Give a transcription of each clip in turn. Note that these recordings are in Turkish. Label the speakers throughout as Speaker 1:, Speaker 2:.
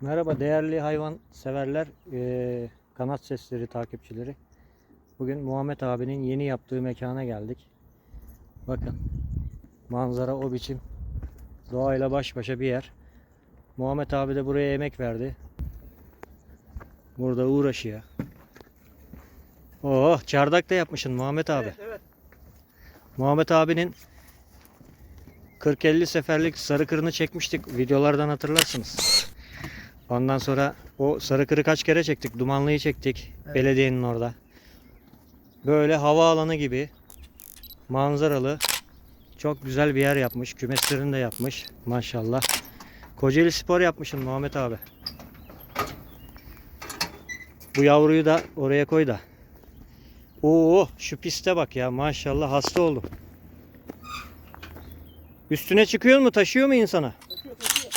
Speaker 1: Merhaba değerli hayvan severler, eee, kanat sesleri takipçileri. Bugün Muhammed abinin yeni yaptığı mekana geldik. Bakın manzara o biçim. Doğayla baş başa bir yer. Muhammed abi de buraya emek verdi. Burada uğraşıyor. Oh çardak da yapmışsın Muhammed abi.
Speaker 2: evet.
Speaker 1: Muhammed abinin 40-50 seferlik sarı kırını çekmiştik. Videolardan hatırlarsınız. Ondan sonra o sarı kırı kaç kere çektik? Dumanlıyı çektik.
Speaker 2: Evet.
Speaker 1: Belediyenin orada. Böyle havaalanı gibi manzaralı çok güzel bir yer yapmış. Kümeslerini de yapmış. Maşallah. Kocaeli Spor yapmışsın Muhammed abi. Bu yavruyu da oraya koy da. Oo şu piste bak ya maşallah hasta oldum. Üstüne çıkıyor mu taşıyor mu insana?
Speaker 2: Taşıyor taşıyor.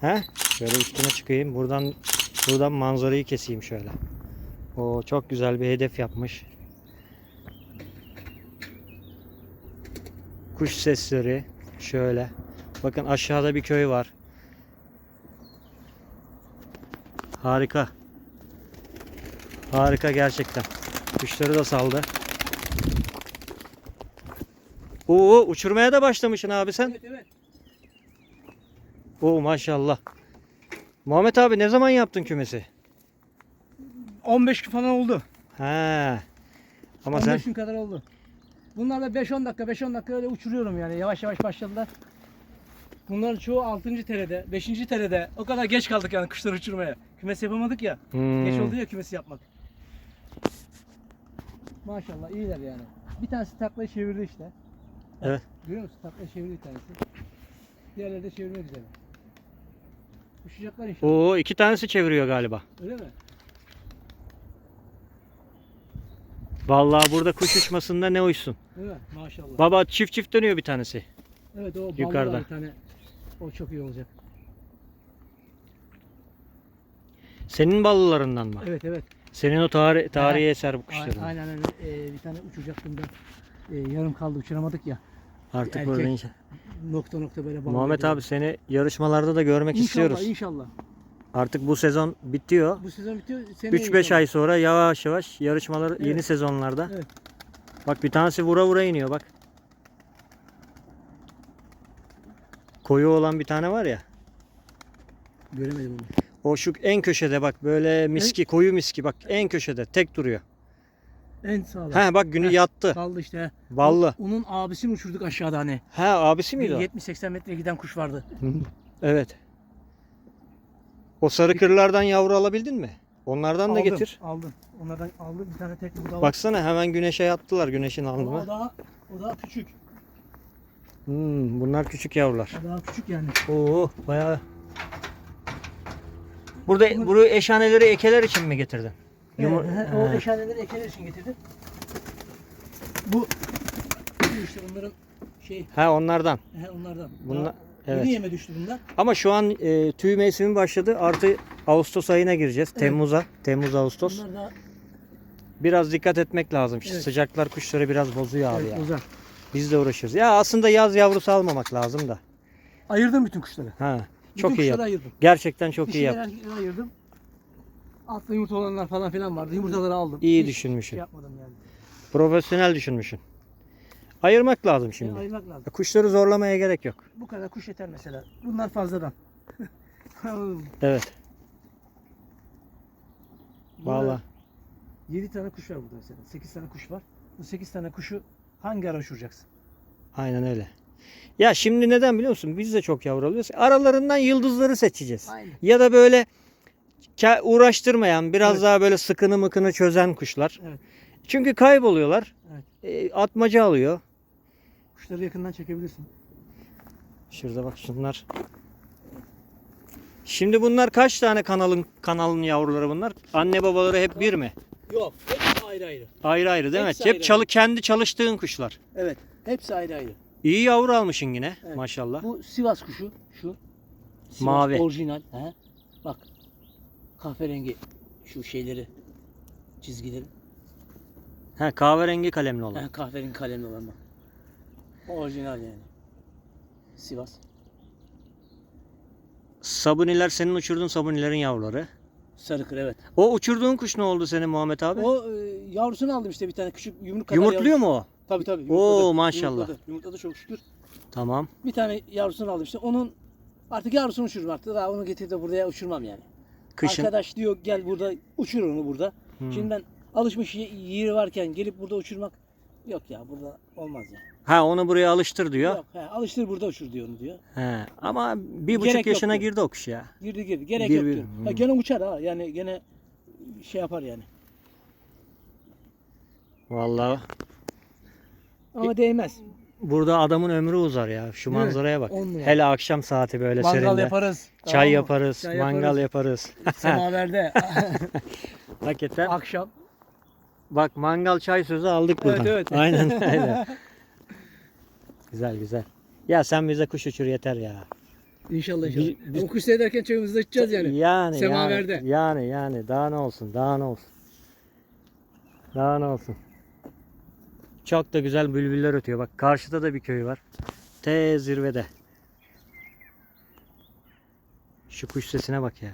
Speaker 1: He? Şöyle üstüne çıkayım. Buradan buradan manzarayı keseyim şöyle. O çok güzel bir hedef yapmış. Kuş sesleri şöyle. Bakın aşağıda bir köy var. Harika. Harika gerçekten. Kuşları da saldı. Oo uçurmaya da başlamışsın abi sen.
Speaker 2: Evet evet.
Speaker 1: Oo maşallah. Muhammed abi ne zaman yaptın kümesi?
Speaker 2: 15 gün falan oldu.
Speaker 1: He. Ama
Speaker 2: 15
Speaker 1: sen
Speaker 2: gün kadar oldu. Bunlar da 5-10 dakika 5-10 dakika öyle uçuruyorum yani yavaş yavaş başladılar. Bunlar çoğu 6. terede, 5. terede. O kadar geç kaldık yani kuşları uçurmaya. Kümes yapamadık ya.
Speaker 1: Hmm.
Speaker 2: Geç oldu ya kümesi yapmak. Maşallah iyiler yani. Bir tanesi taklayı çevirdi işte.
Speaker 1: Evet.
Speaker 2: Görüyor musun? Taklayı çevirdi bir tanesi. Diğerleri de çevirmek üzere. Uçacaklar inşallah.
Speaker 1: Oo iki tanesi çeviriyor galiba.
Speaker 2: Öyle mi?
Speaker 1: Vallahi burada kuş uçmasında ne uçsun.
Speaker 2: Mi? Maşallah.
Speaker 1: Baba çift çift dönüyor bir tanesi.
Speaker 2: Evet o
Speaker 1: Yukarıda.
Speaker 2: bir tane. O çok iyi olacak.
Speaker 1: Senin ballılarından mı?
Speaker 2: Evet evet.
Speaker 1: Senin o tarih, tarihi eser bu kuşların.
Speaker 2: Aynen öyle. Ee, bir tane uçacaktım da ee, yarım kaldı uçuramadık ya.
Speaker 1: Artık
Speaker 2: Erkek.
Speaker 1: burada inşallah.
Speaker 2: Nokta nokta böyle bağlı.
Speaker 1: Muhammed abi seni yarışmalarda da görmek
Speaker 2: inşallah,
Speaker 1: istiyoruz.
Speaker 2: İnşallah.
Speaker 1: Artık bu sezon bitiyor.
Speaker 2: Bu sezon bitiyor. seneye
Speaker 1: 3-5
Speaker 2: inşallah.
Speaker 1: ay sonra yavaş yavaş yarışmalar
Speaker 2: Evet.
Speaker 1: yeni sezonlarda.
Speaker 2: Evet.
Speaker 1: Bak bir tanesi vura vura iniyor bak. Koyu olan bir tane var ya.
Speaker 2: Göremedim onu.
Speaker 1: O şu en köşede bak böyle miski koyu miski bak en köşede tek duruyor.
Speaker 2: En sağlam.
Speaker 1: He bak günü
Speaker 2: Heh.
Speaker 1: yattı.
Speaker 2: Kaldı işte.
Speaker 1: Ballı.
Speaker 2: O- Onun abisini uçurduk aşağıda hani.
Speaker 1: He abisi miydi o?
Speaker 2: 70-80 metre giden kuş vardı.
Speaker 1: Evet. O sarı kırlardan yavru alabildin mi? Onlardan da
Speaker 2: Aldım,
Speaker 1: getir.
Speaker 2: Aldım. Onlardan aldım. Bir tane tek burada var.
Speaker 1: Baksana hemen güneşe yattılar güneşin
Speaker 2: o, o
Speaker 1: alnına.
Speaker 2: daha, o daha küçük.
Speaker 1: Hmm, bunlar küçük yavrular.
Speaker 2: O daha küçük yani.
Speaker 1: Oo bayağı. Burada bu eşhaneleri ekeler için mi getirdin? Yumur-
Speaker 2: Evet, he, o eşhaneleri ekeler için getirdim. Bu bu işte onların şey
Speaker 1: He onlardan.
Speaker 2: he, onlardan.
Speaker 1: Bunlar-
Speaker 2: Daha
Speaker 1: evet.
Speaker 2: Yeni yeme düştü bunlar.
Speaker 1: Ama şu an e, tüy mevsimi başladı. Artı Ağustos ayına gireceğiz. Temmuz'a. Temmuz Ağustos.
Speaker 2: Bunlar
Speaker 1: Biraz dikkat etmek lazım. İşte
Speaker 2: Evet.
Speaker 1: Sıcaklar kuşları biraz bozuyor abi
Speaker 2: evet,
Speaker 1: ya.
Speaker 2: uzak.
Speaker 1: Biz de uğraşıyoruz. Ya aslında yaz yavrusu almamak lazım da.
Speaker 2: Ayırdım bütün kuşları.
Speaker 1: Ha.
Speaker 2: Bütün
Speaker 1: Çok iyi
Speaker 2: kuşları ayırdım.
Speaker 1: Gerçekten çok iyi
Speaker 2: Dişileri
Speaker 1: yaptın.
Speaker 2: erkekleri ayırdım. Altta yumurta olanlar falan filan vardı. Yumurtaları aldım.
Speaker 1: İyi
Speaker 2: Hiç
Speaker 1: düşünmüşsün.
Speaker 2: Şey yapmadım yani.
Speaker 1: Profesyonel düşünmüşsün. Ayırmak lazım
Speaker 2: Şimdi.
Speaker 1: şimdi.
Speaker 2: ayırmak lazım.
Speaker 1: Kuşları zorlamaya gerek yok.
Speaker 2: Bu kadar kuş yeter mesela. Bunlar fazladan.
Speaker 1: Evet. Vallahi.
Speaker 2: 7 tane kuş var burada mesela. 8 tane kuş var. Bu 8 tane kuşu hangi ara uçuracaksın?
Speaker 1: Aynen öyle. Ya şimdi neden biliyor musun? Biz de çok yavru alıyoruz. Aralarından yıldızları seçeceğiz.
Speaker 2: Aynen.
Speaker 1: Ya da böyle uğraştırmayan, biraz
Speaker 2: Evet.
Speaker 1: daha böyle sıkını mıkını çözen kuşlar.
Speaker 2: Evet.
Speaker 1: Çünkü kayboluyorlar.
Speaker 2: Evet.
Speaker 1: E, atmaca alıyor.
Speaker 2: Kuşları yakından çekebilirsin.
Speaker 1: Şurada bak şunlar. Şimdi bunlar kaç tane kanalın kanalın yavruları bunlar? Anne babaları hep bir mi?
Speaker 2: Yok. Hepsi ayrı ayrı.
Speaker 1: Ayrı ayrı değil
Speaker 2: Hepsi
Speaker 1: mi? Hep
Speaker 2: ayrı
Speaker 1: çalı kendi çalıştığın kuşlar.
Speaker 2: Evet. Hepsi ayrı ayrı.
Speaker 1: İyi yavru almışsın yine
Speaker 2: Evet.
Speaker 1: maşallah.
Speaker 2: Bu Sivas kuşu. Şu. Sivas
Speaker 1: Mavi.
Speaker 2: Orijinal. He. Bak. Kahverengi şu şeyleri. Çizgileri.
Speaker 1: He kahverengi kalemli olan.
Speaker 2: He, kahverengi kalemli olan bak. Orijinal yani. Sivas.
Speaker 1: sabuniler senin uçurduğun sabunilerin yavruları.
Speaker 2: Sarıkır evet.
Speaker 1: O uçurduğun kuş ne oldu senin Muhammed abi?
Speaker 2: O e, yavrusunu aldım işte bir tane küçük yumruk kadar
Speaker 1: Yumurtluyor
Speaker 2: yavrusu.
Speaker 1: mu o?
Speaker 2: Tabii tabii.
Speaker 1: Oo, maşallah.
Speaker 2: Yumurtladı. Yumurtladı çok şükür.
Speaker 1: Tamam.
Speaker 2: Bir tane yavrusunu aldım işte. Onun artık yavrusunu uçururum artık. Daha onu getirip de buraya uçurmam yani.
Speaker 1: Kışın.
Speaker 2: Arkadaş diyor gel burada uçur onu burada.
Speaker 1: Hmm.
Speaker 2: Şimdi ben alışmış ye- yeri varken gelip burada uçurmak yok ya burada olmaz ya.
Speaker 1: Ha onu buraya alıştır diyor.
Speaker 2: Yok he, alıştır burada uçur diyor onu diyor.
Speaker 1: He. Ama bir buçuk
Speaker 2: Gerek
Speaker 1: yaşına girdi o kuş ya.
Speaker 2: Girdi girdi gerek
Speaker 1: Gir-
Speaker 2: yok
Speaker 1: bir-
Speaker 2: diyor.
Speaker 1: Hmm.
Speaker 2: Ha, gene uçar ha yani gene şey yapar yani.
Speaker 1: Vallahi
Speaker 2: Ama değmez.
Speaker 1: Burada adamın ömrü uzar ya. Şu manzaraya bak.
Speaker 2: On numara.
Speaker 1: Hele akşam saati böyle
Speaker 2: Mangal
Speaker 1: serinde.
Speaker 2: yaparız.
Speaker 1: Çay
Speaker 2: tamam mı?
Speaker 1: yaparız,
Speaker 2: Çay
Speaker 1: mangal yaparız.
Speaker 2: Semaverde.
Speaker 1: Hakikaten.
Speaker 2: Akşam.
Speaker 1: Bak mangal çay sözü aldık
Speaker 2: Evet,
Speaker 1: buradan.
Speaker 2: evet.
Speaker 1: Aynen öyle. güzel güzel. Ya sen bize kuş uçur yeter ya.
Speaker 2: İnşallah
Speaker 1: Biz-
Speaker 2: inşallah.
Speaker 1: biz-
Speaker 2: O kuş seyrederken çayımızı da içeceğiz yani.
Speaker 1: Yani
Speaker 2: Semaverde.
Speaker 1: yani yani daha ne olsun daha ne olsun. Daha ne olsun. Çok da güzel bülbüller ötüyor. Bak karşıda da bir köy var. T zirvede. Şu kuş sesine bak ya.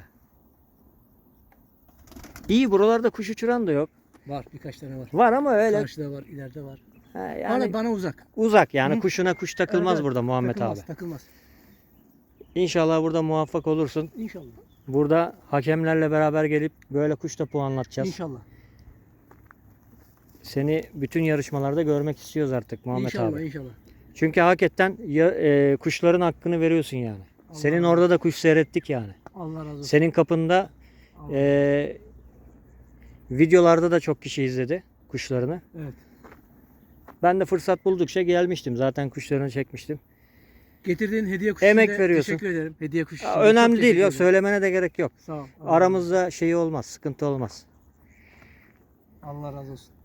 Speaker 1: İyi buralarda kuş uçuran da yok.
Speaker 2: Var birkaç tane var.
Speaker 1: Var ama öyle.
Speaker 2: Karşıda var, ileride var.
Speaker 1: Ha,
Speaker 2: Yani
Speaker 1: yani
Speaker 2: bana uzak.
Speaker 1: uzak yani
Speaker 2: Hı.
Speaker 1: kuşuna kuş takılmaz
Speaker 2: evet.
Speaker 1: burada Muhammed
Speaker 2: takılmaz,
Speaker 1: abi.
Speaker 2: Takılmaz.
Speaker 1: İnşallah burada muvaffak olursun.
Speaker 2: İnşallah.
Speaker 1: Burada hakemlerle beraber gelip böyle kuş da puanlatacağız.
Speaker 2: İnşallah.
Speaker 1: Seni bütün yarışmalarda görmek istiyoruz artık Muhammed
Speaker 2: inşallah,
Speaker 1: abi.
Speaker 2: inşallah.
Speaker 1: Çünkü hakikaten ya, e, kuşların hakkını veriyorsun yani.
Speaker 2: Allah
Speaker 1: Senin
Speaker 2: razı
Speaker 1: orada da kuş seyrettik yani.
Speaker 2: Allah razı olsun.
Speaker 1: Senin kapında
Speaker 2: Allah-
Speaker 1: e, videolarda da çok kişi izledi kuşlarını.
Speaker 2: Evet.
Speaker 1: Ben de fırsat buldukça gelmiştim. Zaten kuşlarını çekmiştim.
Speaker 2: Getirdiğin hediye kuş
Speaker 1: Emek veriyorsun.
Speaker 2: Teşekkür ederim. Hediye kuş için
Speaker 1: Ya, önemli değil. Yok söylemene de gerek yok.
Speaker 2: Sağ ol. Allah
Speaker 1: Aramızda şeyi olmaz. Sıkıntı olmaz.
Speaker 2: Allah razı olsun.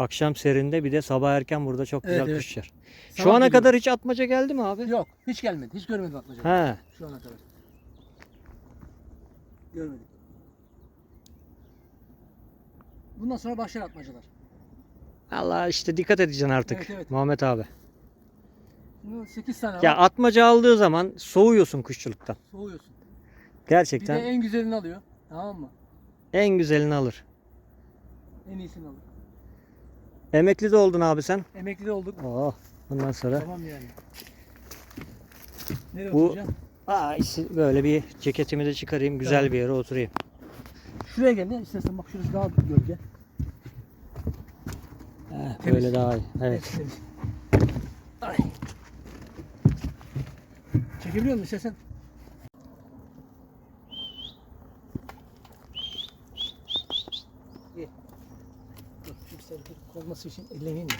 Speaker 1: Akşam serinde bir de sabah erken burada çok güzel
Speaker 2: Evet, evet.
Speaker 1: kuşlar. Şu
Speaker 2: Sabah
Speaker 1: ana
Speaker 2: geliyorum.
Speaker 1: kadar hiç atmaca geldi mi abi?
Speaker 2: Yok, hiç gelmedi. Hiç görmedim atmaca.
Speaker 1: He.
Speaker 2: Şu ana kadar. Görmedim. Bundan sonra başlar atmacalar.
Speaker 1: Allah işte dikkat edeceksin artık
Speaker 2: Evet, evet.
Speaker 1: Muhammed abi.
Speaker 2: Şimdi 8 tane
Speaker 1: Ya
Speaker 2: var.
Speaker 1: atmaca aldığı zaman soğuyorsun kuşçuluktan.
Speaker 2: Soğuyorsun. Bir de
Speaker 1: Gerçekten
Speaker 2: en güzelini alıyor. Tamam mı?
Speaker 1: en güzelini alır.
Speaker 2: En iyisini alıyor.
Speaker 1: Emekli de oldun abi sen.
Speaker 2: Emekli de olduk.
Speaker 1: Oh. Bundan sonra
Speaker 2: Tamam yani. Nereye
Speaker 1: Bu-
Speaker 2: oturacaksın?
Speaker 1: Aa, işte böyle bir ceketimi de çıkarayım. Güzel
Speaker 2: Tamam.
Speaker 1: bir yere oturayım.
Speaker 2: Şuraya gel ya. İstersen bak şurası daha gölge.
Speaker 1: Heh,
Speaker 2: Temiz.
Speaker 1: böyle daha iyi. Evet.
Speaker 2: temiz. Ay. Çekebiliyor musun istersen? İyi. Bir olması için elleneyim mi?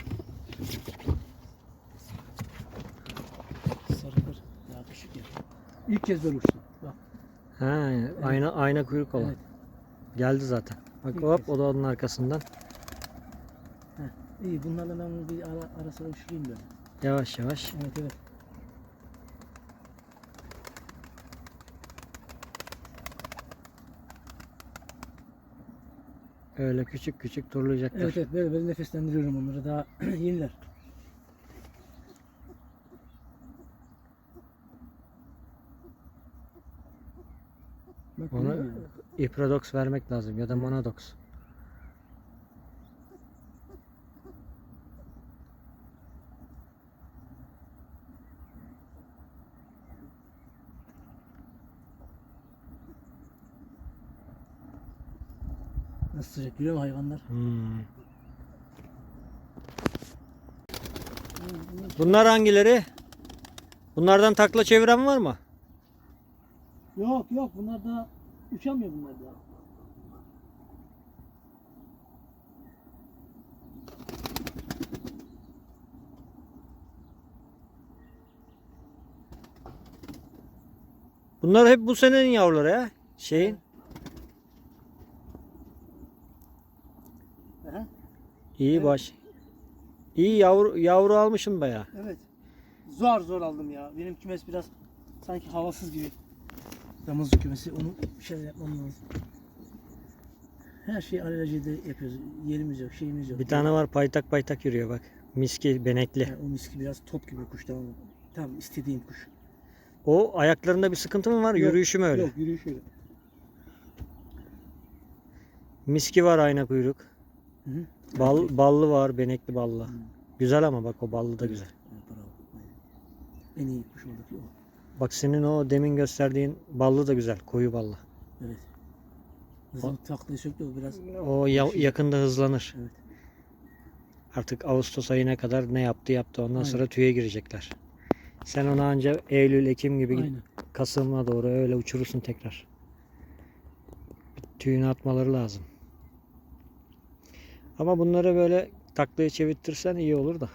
Speaker 2: Sarılır. Ya düşük ya. İlk kez böyle uçtum. Bak.
Speaker 1: Ha, ayna ayna kuyruk olan.
Speaker 2: Evet.
Speaker 1: Geldi zaten. Bak
Speaker 2: İlk
Speaker 1: hop
Speaker 2: kez.
Speaker 1: o da onun arkasından.
Speaker 2: İyi bunlarla ben bir ara, ara sıra uçurayım böyle.
Speaker 1: Yavaş yavaş.
Speaker 2: Evet evet.
Speaker 1: Öyle küçük küçük turlayacaklar.
Speaker 2: Evet evet böyle böyle nefeslendiriyorum onları daha yeniler. Bak, musun?
Speaker 1: Iprodox vermek lazım ya da Monodox.
Speaker 2: Nasıl sıcak görüyor musun hayvanlar?
Speaker 1: Hmm. Bunlar hangileri? Bunlardan takla çeviren var mı?
Speaker 2: Yok yok bunlar da uçamıyor bunlar da.
Speaker 1: Bunlar hep bu senenin yavruları ya. Şeyin.
Speaker 2: Aha,
Speaker 1: İyi
Speaker 2: Evet.
Speaker 1: baş. İyi yavru yavru almışsın bayağı.
Speaker 2: evet. Zor zor aldım ya. Benim kümes biraz sanki havasız gibi. Damızlı kümesi onu bir şeyler yapmam lazım. Her şeyi alelacele yapıyoruz. Yerimiz yok, şeyimiz yok.
Speaker 1: Bir tane var paytak paytak yürüyor bak. Miski, benekli.
Speaker 2: Yani o miski biraz top gibi kuş tamam mı? Tam istediğim kuş.
Speaker 1: O ayaklarında bir sıkıntı mı var?
Speaker 2: Yok,
Speaker 1: Yürüyüşü mü öyle?
Speaker 2: Yok yürüyüş öyle.
Speaker 1: Miski var ayna kuyruk.
Speaker 2: Hı hı.
Speaker 1: Bal, ballı var, benekli ballı.
Speaker 2: Hı.
Speaker 1: Güzel ama bak o ballı da güzel.
Speaker 2: Evet, bravo. Aynen. En iyi kuş oradaki o.
Speaker 1: Bak senin o demin gösterdiğin ballı da güzel, koyu ballı.
Speaker 2: Evet. Bizim taklayı söktü o biraz.
Speaker 1: O ya- yakında hızlanır.
Speaker 2: Evet.
Speaker 1: Artık Ağustos ayına kadar ne yaptı yaptı. Ondan
Speaker 2: Aynen.
Speaker 1: sonra tüye girecekler. Sen onu anca Eylül, Ekim gibi git-
Speaker 2: Aynen.
Speaker 1: Kasım'a doğru öyle uçurursun tekrar. Tüyünü atmaları lazım. Ama bunları böyle taklaya çevirtirsen iyi olur da.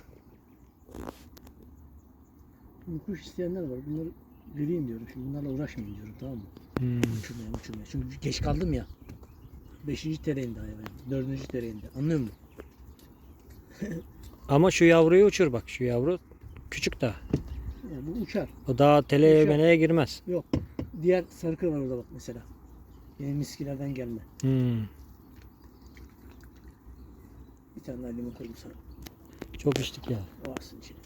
Speaker 2: Şimdi kuş isteyenler var. Bunları vereyim diyorum. Şimdi bunlarla uğraşmayayım diyorum tamam mı?
Speaker 1: Hmm.
Speaker 2: Uçurmaya uçurmaya. Çünkü geç kaldım ya. Beşinci tereğinde hayvan. Dördüncü tereğinde. Anlıyor musun?
Speaker 1: Ama şu yavruyu uçur bak. Şu yavru küçük daha.
Speaker 2: Yani bu uçar.
Speaker 1: O daha teleye meneye girmez.
Speaker 2: Yok. Diğer sarıkır var orada bak mesela. Benim miskilerden gelme.
Speaker 1: Hmm.
Speaker 2: Tane daha limon koydum sana.
Speaker 1: Çok içtik ya.
Speaker 2: O atsın içine.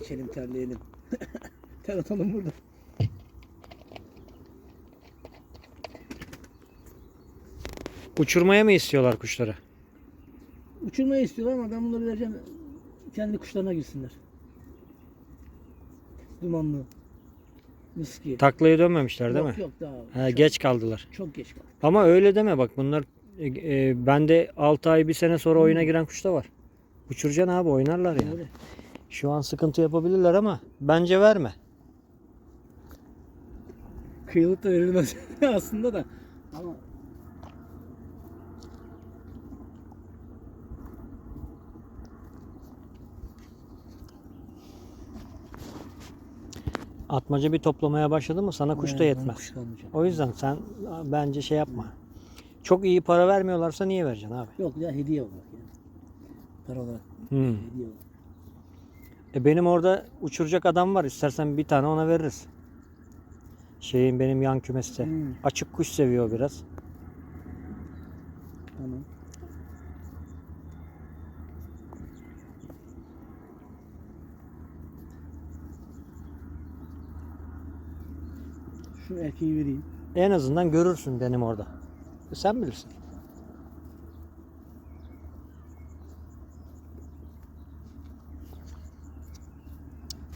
Speaker 2: İçelim terleyelim. Ter atalım burada.
Speaker 1: Uçurmaya mı istiyorlar kuşları?
Speaker 2: Uçurmayı istiyorlar ama ben bunları vereceğim. Kendi kuşlarına girsinler. Dumanlı. Miski.
Speaker 1: Taklaya dönmemişler değil
Speaker 2: yok,
Speaker 1: mi?
Speaker 2: Yok daha.
Speaker 1: Ha,
Speaker 2: çok,
Speaker 1: geç kaldılar.
Speaker 2: Çok geç kaldı.
Speaker 1: Ama öyle deme bak bunlar e, e, bende 6 ay bir sene sonra oyuna giren kuş da var. Uçuracaksın abi oynarlar ya.
Speaker 2: Öyle.
Speaker 1: Şu an sıkıntı yapabilirler ama bence verme.
Speaker 2: Kıyılıp da verilmez aslında da. Ama
Speaker 1: Atmaca bir toplamaya başladı mı sana kuş da
Speaker 2: Yani
Speaker 1: yetmez. O yüzden sen bence şey yapma. Çok iyi para vermiyorlarsa niye vereceksin abi?
Speaker 2: Yok ya hediye olarak yani. Para olarak
Speaker 1: Hmm.
Speaker 2: hediye olarak.
Speaker 1: E benim orada uçuracak adam var. İstersen bir tane ona veririz. Şeyin benim yan kümeste.
Speaker 2: Hmm,
Speaker 1: Açık kuş seviyor biraz.
Speaker 2: tamam. Şu erkeği vereyim.
Speaker 1: En azından görürsün benim orada. E sen bilirsin.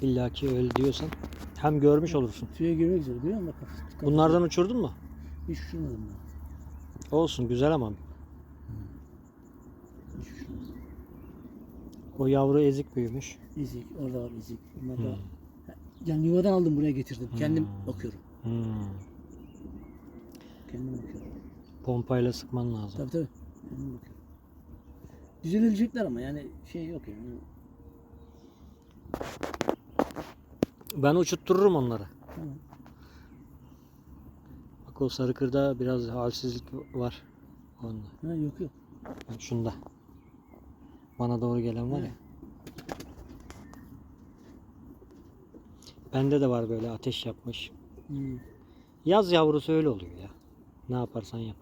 Speaker 1: İlla ki öyle diyorsan hem görmüş olursun.
Speaker 2: Tüye girmek? Bak, kafası- kafası-
Speaker 1: Bunlardan uçurdun mu?
Speaker 2: Hiç uçurmadım ben.
Speaker 1: Olsun güzel ama
Speaker 2: Hiç uçurmadım.
Speaker 1: o yavru ezik büyümüş.
Speaker 2: İzik, orada var izik. Bunlar da
Speaker 1: Hmm.
Speaker 2: yani yuvadan aldım buraya getirdim. Kendim
Speaker 1: Hmm.
Speaker 2: bakıyorum.
Speaker 1: Hmm.
Speaker 2: Kendim bakıyorum.
Speaker 1: Pompayla sıkman lazım.
Speaker 2: Tabii tabii. Düzelilecekler ama yani şey yok yani.
Speaker 1: Ben uçuttururum onları.
Speaker 2: Tamam.
Speaker 1: Bak o sarı kırda biraz halsizlik var. Onda.
Speaker 2: Ha, yok yok.
Speaker 1: Bak şunda. Bana doğru gelen var ya. Bende de var böyle ateş yapmış.
Speaker 2: Hmm.
Speaker 1: Yaz yavrusu öyle oluyor ya. Ne yaparsan yap.